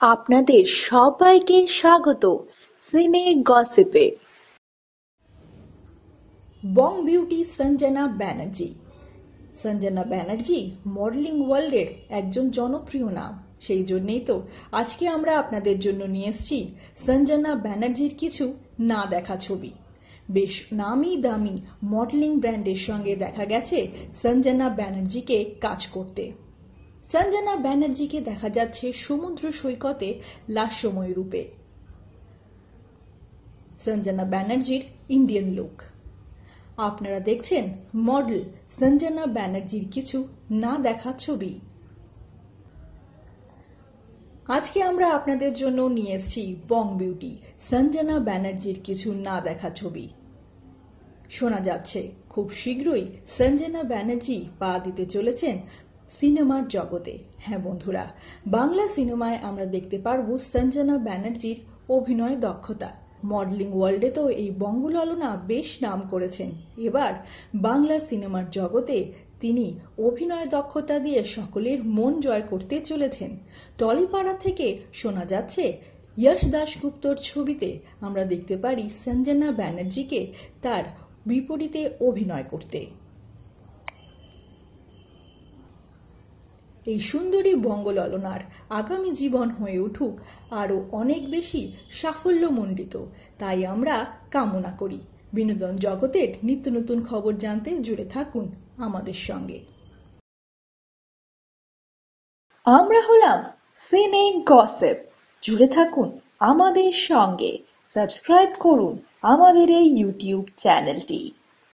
আপনাদের সবাইকে স্বাগত সিনে গসিপে। Bong beauty Sanjana Banerjee. Sanjana Banerjee modelling ওয়ার্ল্ডের একজন জনপ্রিয় নাম। সেই জন্যেই তো আজকে আমরা আপনাদের জন্য নিয়ে এসেছি সঞ্জনা ব্যানার্জির কিছু না দেখা ছবি। বেশ নামি দামি মডেলিং ব্র্যান্ডের সঙ্গে দেখা গেছে সঞ্জনা ব্যানার্জিকে কাজ করতে। সঞ্জনা ব্যানার্জিকে দেখা যাচ্ছে সমুদ্র সৈকতে লাস্যময় রূপে। সঞ্জনা ব্যানার্জির ইন্ডিয়ান লুক। আপনারা দেখছেন মডেল সঞ্জনা ব্যানার্জির কিছু না দেখা ছবি। আজকে আমরা আপনাদের জন্য নিয়ে এসেছি বং বিউটি, সঞ্জনা ব্যানার্জির কিছু না দেখা ছবি। শোনা যাচ্ছে, খুব শীঘ্রই সঞ্জনা ব্যানার্জি পা দিতে চলেছেন সিনেমার জগতে। হ্যাঁ বন্ধুরা, বাংলা সিনেমায় আমরা দেখতে পারব সঞ্জনা ব্যানার্জির অভিনয় দক্ষতা। মডেলিং ওয়ার্ল্ডে তো এই বঙ্গললনা বেশ নাম করেছেন। এবার বাংলা সিনেমার জগতে তিনি অভিনয় দক্ষতা দিয়ে সকলের মন জয় করতে চলেছেন। টলিপাড়া থেকে শোনা যাচ্ছে যশ দাশগুপ্তর ছবিতে আমরা দেখতে পারি সঞ্জনা ব্যানার্জিকে তার বিপরীতে অভিনয় করতে। এই সুন্দরী বঙ্গললনার আগামী জীবন হয়ে উঠুক আরও অনেক বেশি সাফল্যমণ্ডিত। তাই আমরা কামনা করি। বিনোদন জগতের নিত্য নতুন খবর জানতে জুড়ে থাকুন আমাদের সঙ্গে। আমরা হলাম সিনে গসেপ। জুড়ে থাকুন আমাদের সঙ্গে। সাবস্ক্রাইব করুন আমাদের এই ইউটিউব চ্যানেলটি।